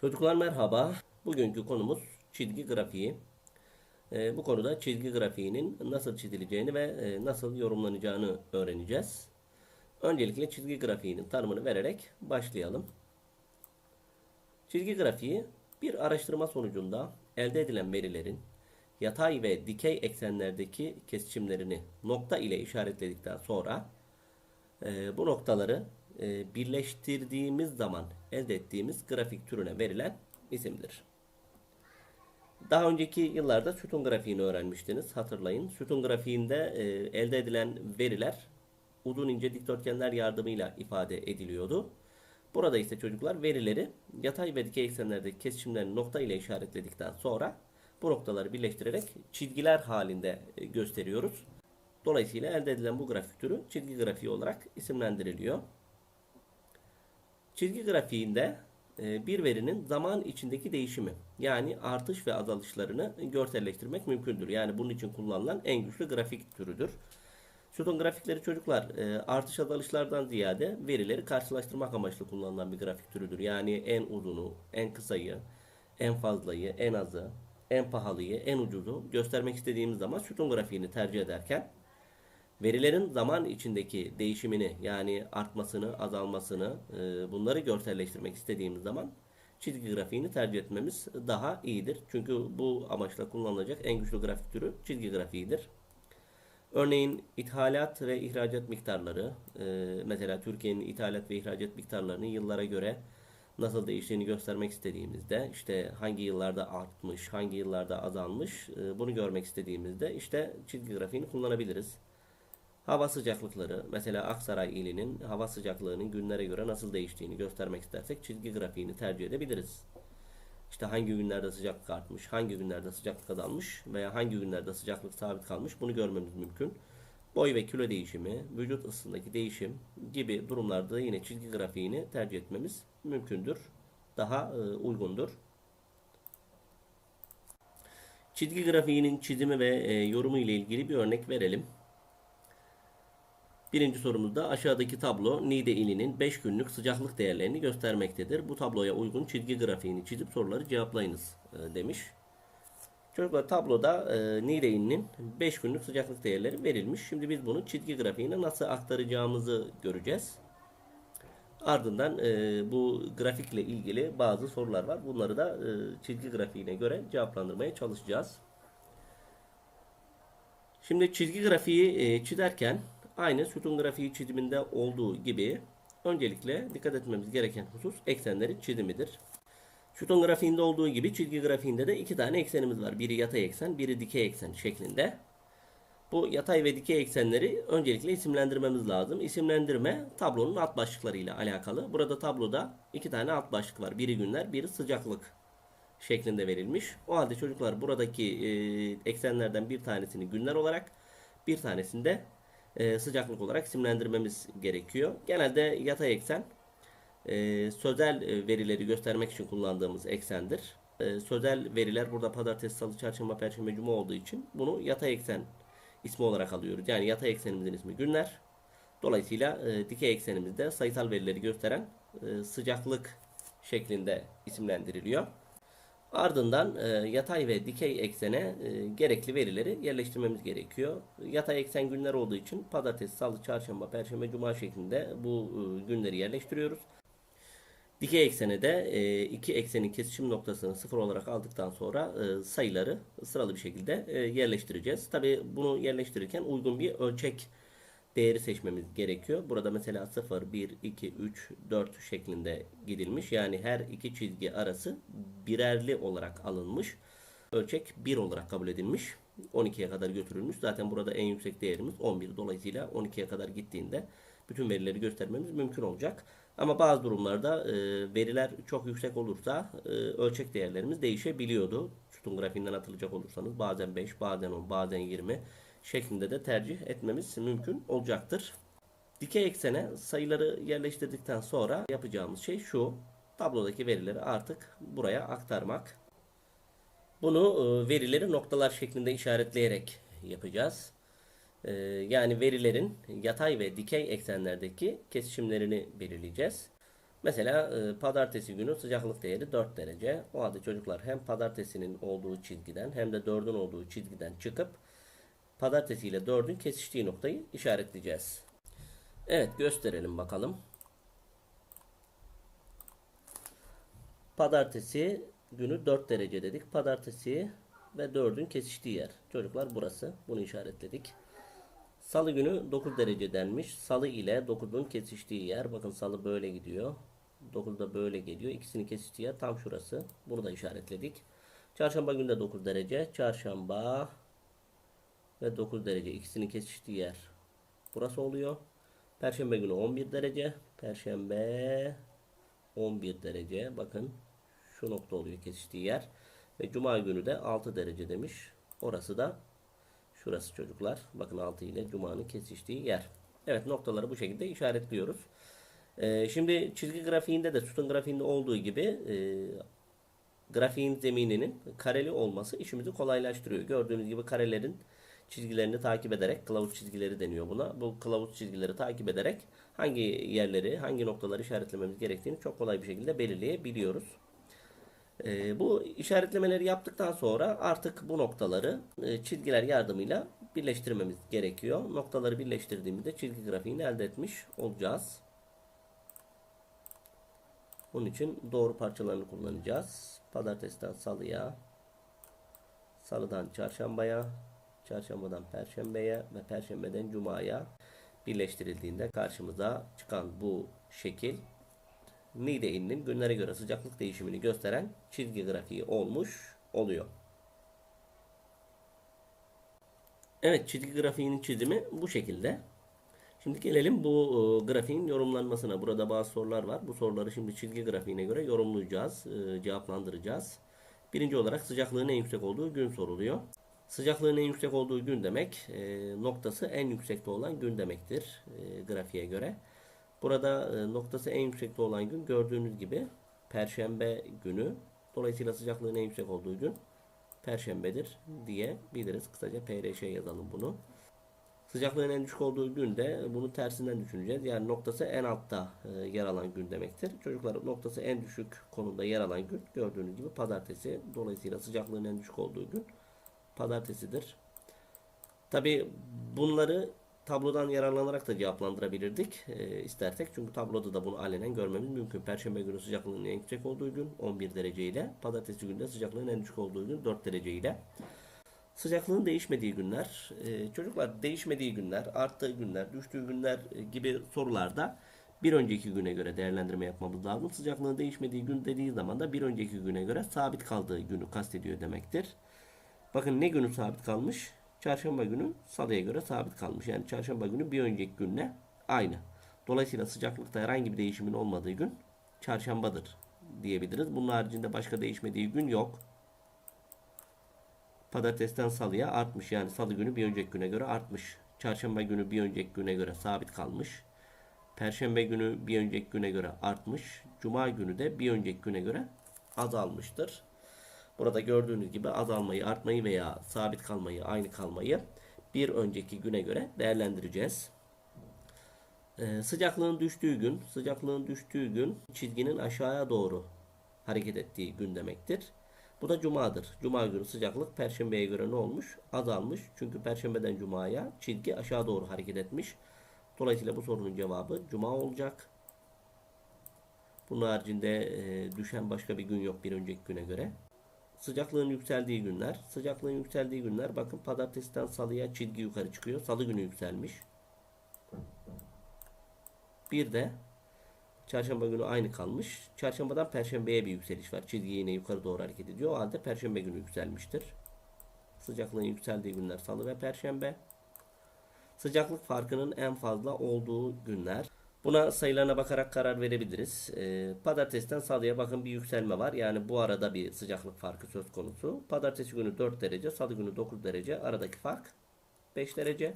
Çocuklar merhaba. Bugünkü konumuz çizgi grafiği. Ee, bu konuda çizgi grafiğinin nasıl çizileceğini ve e, nasıl yorumlanacağını öğreneceğiz. Öncelikle çizgi grafiğinin tanımını vererek başlayalım. Çizgi grafiği bir araştırma sonucunda elde edilen verilerin yatay ve dikey eksenlerdeki kesişimlerini nokta ile işaretledikten sonra e, bu noktaları e, birleştirdiğimiz zaman elde ettiğimiz grafik türüne verilen isimdir. Daha önceki yıllarda sütun grafiğini öğrenmiştiniz. Hatırlayın. Sütun grafiğinde e, elde edilen veriler uzun ince dikdörtgenler yardımıyla ifade ediliyordu. Burada ise çocuklar verileri yatay ve dikey eksenlerdeki kesişimlerini nokta ile işaretledikten sonra bu noktaları birleştirerek çizgiler halinde e, gösteriyoruz. Dolayısıyla elde edilen bu grafik türü çizgi grafiği olarak isimlendiriliyor. Çizgi grafiğinde e, bir verinin zaman içindeki değişimi yani artış ve azalışlarını görselleştirmek mümkündür. Yani bunun için kullanılan en güçlü grafik türüdür. Sütun grafikleri çocuklar e, artış azalışlardan ziyade verileri karşılaştırmak amaçlı kullanılan bir grafik türüdür. Yani en uzunu, en kısayı, en fazlayı, en azı, en pahalıyı, en ucuzu göstermek istediğimiz zaman sütun grafiğini tercih ederken verilerin zaman içindeki değişimini yani artmasını, azalmasını e, bunları görselleştirmek istediğimiz zaman çizgi grafiğini tercih etmemiz daha iyidir. Çünkü bu amaçla kullanılacak en güçlü grafik türü çizgi grafiğidir. Örneğin ithalat ve ihracat miktarları, e, mesela Türkiye'nin ithalat ve ihracat miktarlarını yıllara göre nasıl değiştiğini göstermek istediğimizde, işte hangi yıllarda artmış, hangi yıllarda azalmış, e, bunu görmek istediğimizde işte çizgi grafiğini kullanabiliriz. Hava sıcaklıkları, mesela Aksaray ilinin hava sıcaklığının günlere göre nasıl değiştiğini göstermek istersek çizgi grafiğini tercih edebiliriz. İşte hangi günlerde sıcaklık artmış, hangi günlerde sıcaklık azalmış veya hangi günlerde sıcaklık sabit kalmış bunu görmemiz mümkün. Boy ve kilo değişimi, vücut ısısındaki değişim gibi durumlarda yine çizgi grafiğini tercih etmemiz mümkündür. Daha e, uygundur. Çizgi grafiğinin çizimi ve e, yorumu ile ilgili bir örnek verelim. Birinci sorumuzda aşağıdaki tablo Niğde ilinin 5 günlük sıcaklık değerlerini göstermektedir. Bu tabloya uygun çizgi grafiğini çizip soruları cevaplayınız e, demiş. Çocuklar tabloda e, Niğde ilinin 5 günlük sıcaklık değerleri verilmiş. Şimdi biz bunu çizgi grafiğine nasıl aktaracağımızı göreceğiz. Ardından e, bu grafikle ilgili bazı sorular var. Bunları da e, çizgi grafiğine göre cevaplandırmaya çalışacağız. Şimdi çizgi grafiği e, çizerken aynı sütun grafiği çiziminde olduğu gibi öncelikle dikkat etmemiz gereken husus eksenlerin çizimidir. Sütun grafiğinde olduğu gibi çizgi grafiğinde de iki tane eksenimiz var. Biri yatay eksen, biri dikey eksen şeklinde. Bu yatay ve dikey eksenleri öncelikle isimlendirmemiz lazım. İsimlendirme tablonun alt başlıklarıyla alakalı. Burada tabloda iki tane alt başlık var. Biri günler, biri sıcaklık şeklinde verilmiş. O halde çocuklar buradaki e, eksenlerden bir tanesini günler olarak, bir tanesini de e, sıcaklık olarak isimlendirmemiz gerekiyor. Genelde yatay eksen e, sözel e, verileri göstermek için kullandığımız eksendir. E, sözel veriler burada pazartesi, salı, çarşamba, perşembe, cuma olduğu için bunu yatay eksen ismi olarak alıyoruz. Yani yatay eksenimizin ismi günler. Dolayısıyla e, dikey eksenimizde sayısal verileri gösteren e, sıcaklık şeklinde isimlendiriliyor. Ardından e, yatay ve dikey eksene e, gerekli verileri yerleştirmemiz gerekiyor. Yatay eksen günler olduğu için pazartesi, salı, çarşamba, perşembe, cuma şeklinde bu e, günleri yerleştiriyoruz. Dikey eksene de e, iki eksenin kesişim noktasını sıfır olarak aldıktan sonra e, sayıları sıralı bir şekilde e, yerleştireceğiz. Tabi bunu yerleştirirken uygun bir ölçek değeri seçmemiz gerekiyor. Burada mesela 0, 1, 2, 3, 4 şeklinde gidilmiş. Yani her iki çizgi arası birerli olarak alınmış. Ölçek 1 olarak kabul edilmiş. 12'ye kadar götürülmüş. Zaten burada en yüksek değerimiz 11. Dolayısıyla 12'ye kadar gittiğinde bütün verileri göstermemiz mümkün olacak. Ama bazı durumlarda e, veriler çok yüksek olursa e, ölçek değerlerimiz değişebiliyordu. Sütun grafiğinden atılacak olursanız bazen 5, bazen 10, bazen 20 şeklinde de tercih etmemiz mümkün olacaktır. Dikey eksene sayıları yerleştirdikten sonra yapacağımız şey şu. Tablodaki verileri artık buraya aktarmak. Bunu e, verileri noktalar şeklinde işaretleyerek yapacağız. E, yani verilerin yatay ve dikey eksenlerdeki kesişimlerini belirleyeceğiz. Mesela e, pazartesi günü sıcaklık değeri 4 derece. O halde çocuklar hem pazartesinin olduğu çizgiden hem de 4'ün olduğu çizgiden çıkıp pazartesi ile 4'ün kesiştiği noktayı işaretleyeceğiz. Evet gösterelim bakalım. Pazartesi günü 4 derece dedik. Pazartesi ve 4'ün kesiştiği yer. Çocuklar burası. Bunu işaretledik. Salı günü 9 derece denmiş. Salı ile 9'un kesiştiği yer. Bakın salı böyle gidiyor. 9 da böyle geliyor. İkisini kesiştiği yer tam şurası. Bunu da işaretledik. Çarşamba günü de 9 derece. Çarşamba ve 9 derece. ikisini kesiştiği yer. Burası oluyor. Perşembe günü 11 derece. Perşembe 11 derece. Bakın şu nokta oluyor kesiştiği yer. Ve cuma günü de 6 derece demiş. Orası da şurası çocuklar. Bakın 6 ile cumanın kesiştiği yer. Evet noktaları bu şekilde işaretliyoruz. Ee, şimdi çizgi grafiğinde de sütun grafiğinde olduğu gibi e, grafiğin zemininin kareli olması işimizi kolaylaştırıyor. Gördüğünüz gibi karelerin çizgilerini takip ederek kılavuz çizgileri deniyor buna. Bu kılavuz çizgileri takip ederek hangi yerleri, hangi noktaları işaretlememiz gerektiğini çok kolay bir şekilde belirleyebiliyoruz. Ee, bu işaretlemeleri yaptıktan sonra artık bu noktaları e, çizgiler yardımıyla birleştirmemiz gerekiyor. Noktaları birleştirdiğimizde çizgi grafiğini elde etmiş olacağız. Bunun için doğru parçalarını kullanacağız. Pazartesiden salıya, salıdan çarşambaya, çarşambadan perşembeye ve perşembeden cumaya birleştirildiğinde karşımıza çıkan bu şekil Nide'inin günlere göre sıcaklık değişimini gösteren çizgi grafiği olmuş oluyor. Evet çizgi grafiğinin çizimi bu şekilde. Şimdi gelelim bu e, grafiğin yorumlanmasına. Burada bazı sorular var. Bu soruları şimdi çizgi grafiğine göre yorumlayacağız, e, cevaplandıracağız. Birinci olarak sıcaklığın en yüksek olduğu gün soruluyor. Sıcaklığın en yüksek olduğu gün demek e, noktası en yüksekte olan gün demektir grafiğe göre. Burada noktası en yüksekte olan gün gördüğünüz gibi Perşembe günü. Dolayısıyla sıcaklığın en yüksek olduğu gün Perşembedir diyebiliriz. Kısaca PRŞ yazalım bunu. Sıcaklığın en düşük olduğu günde bunu tersinden düşüneceğiz. Yani noktası en altta e, yer alan gün demektir. Çocuklar noktası en düşük konumda yer alan gün gördüğünüz gibi pazartesi. Dolayısıyla sıcaklığın en düşük olduğu gün pazartesidir. Tabi bunları tablodan yararlanarak da cevaplandırabilirdik e, istersek. Çünkü tabloda da bunu alenen görmemiz mümkün. Perşembe günü sıcaklığın en yüksek olduğu gün 11 derece ile pazartesi günü de sıcaklığın en düşük olduğu gün 4 derece ile. Sıcaklığın değişmediği günler, e, çocuklar değişmediği günler, arttığı günler, düştüğü günler e, gibi sorularda bir önceki güne göre değerlendirme yapmamız lazım. Sıcaklığın değişmediği gün dediği zaman da bir önceki güne göre sabit kaldığı günü kastediyor demektir. Bakın ne günü sabit kalmış? Çarşamba günü salıya göre sabit kalmış. Yani çarşamba günü bir önceki günle aynı. Dolayısıyla sıcaklıkta herhangi bir değişimin olmadığı gün çarşambadır diyebiliriz. Bunun haricinde başka değişmediği gün yok. Pazartesiden salıya artmış. Yani salı günü bir önceki güne göre artmış. Çarşamba günü bir önceki güne göre sabit kalmış. Perşembe günü bir önceki güne göre artmış. Cuma günü de bir önceki güne göre azalmıştır. Burada gördüğünüz gibi azalmayı, artmayı veya sabit kalmayı, aynı kalmayı bir önceki güne göre değerlendireceğiz. Ee, sıcaklığın düştüğü gün, sıcaklığın düştüğü gün çizginin aşağıya doğru hareket ettiği gün demektir. Bu da cumadır. Cuma günü sıcaklık perşembeye göre ne olmuş? Azalmış. Çünkü perşembeden cumaya çizgi aşağı doğru hareket etmiş. Dolayısıyla bu sorunun cevabı cuma olacak. Bunun haricinde e, düşen başka bir gün yok bir önceki güne göre. Sıcaklığın yükseldiği günler. Sıcaklığın yükseldiği günler bakın pazartesiden salıya çizgi yukarı çıkıyor. Salı günü yükselmiş. Bir de Çarşamba günü aynı kalmış. Çarşambadan perşembeye bir yükseliş var. Çizgi yine yukarı doğru hareket ediyor. O halde perşembe günü yükselmiştir. Sıcaklığın yükseldiği günler salı ve perşembe. Sıcaklık farkının en fazla olduğu günler. Buna sayılarına bakarak karar verebiliriz. Ee, pazartesiden salıya bakın bir yükselme var. Yani bu arada bir sıcaklık farkı söz konusu. Pazartesi günü 4 derece, salı günü 9 derece. Aradaki fark 5 derece.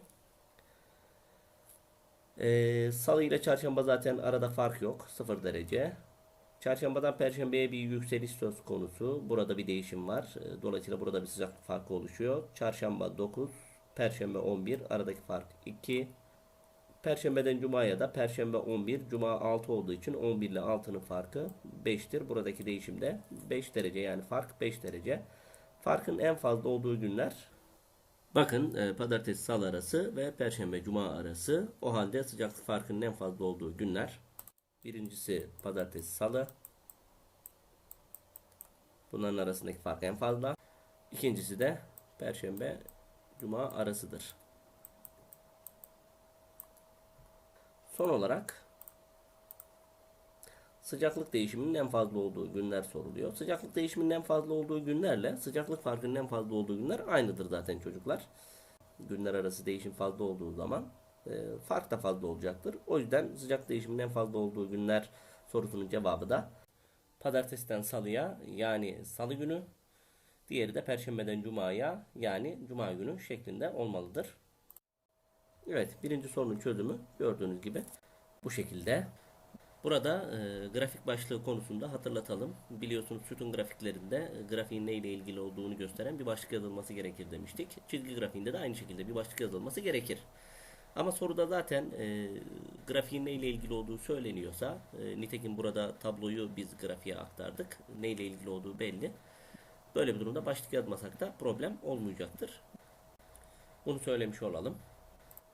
Ee, Salı ile çarşamba zaten arada fark yok. 0 derece. Çarşambadan perşembeye bir yükseliş söz konusu. Burada bir değişim var. Ee, dolayısıyla burada bir sıcaklık farkı oluşuyor. Çarşamba 9, perşembe 11. Aradaki fark 2. Perşembeden Cuma'ya da Perşembe 11, Cuma 6 olduğu için 11 ile 6'nın farkı 5'tir. Buradaki değişim de 5 derece yani fark 5 derece. Farkın en fazla olduğu günler Bakın e, pazartesi salı arası ve perşembe cuma arası. O halde sıcaklık farkının en fazla olduğu günler. Birincisi pazartesi salı. Bunların arasındaki fark en fazla. İkincisi de perşembe cuma arasıdır. Son olarak sıcaklık değişiminin en fazla olduğu günler soruluyor. Sıcaklık değişiminin en fazla olduğu günlerle sıcaklık farkının en fazla olduğu günler aynıdır zaten çocuklar. Günler arası değişim fazla olduğu zaman e, fark da fazla olacaktır. O yüzden sıcak değişiminin en fazla olduğu günler sorusunun cevabı da pazartesiden salıya yani salı günü, diğeri de perşembeden cumaya yani cuma günü şeklinde olmalıdır. Evet, birinci sorunun çözümü gördüğünüz gibi bu şekilde. Burada e, grafik başlığı konusunda hatırlatalım. Biliyorsunuz sütun grafiklerinde e, grafiğin neyle ilgili olduğunu gösteren bir başlık yazılması gerekir demiştik. Çizgi grafiğinde de aynı şekilde bir başlık yazılması gerekir. Ama soruda zaten e, grafiğin neyle ilgili olduğu söyleniyorsa, e, nitekim burada tabloyu biz grafiğe aktardık. Neyle ilgili olduğu belli. Böyle bir durumda başlık yazmasak da problem olmayacaktır. Bunu söylemiş olalım.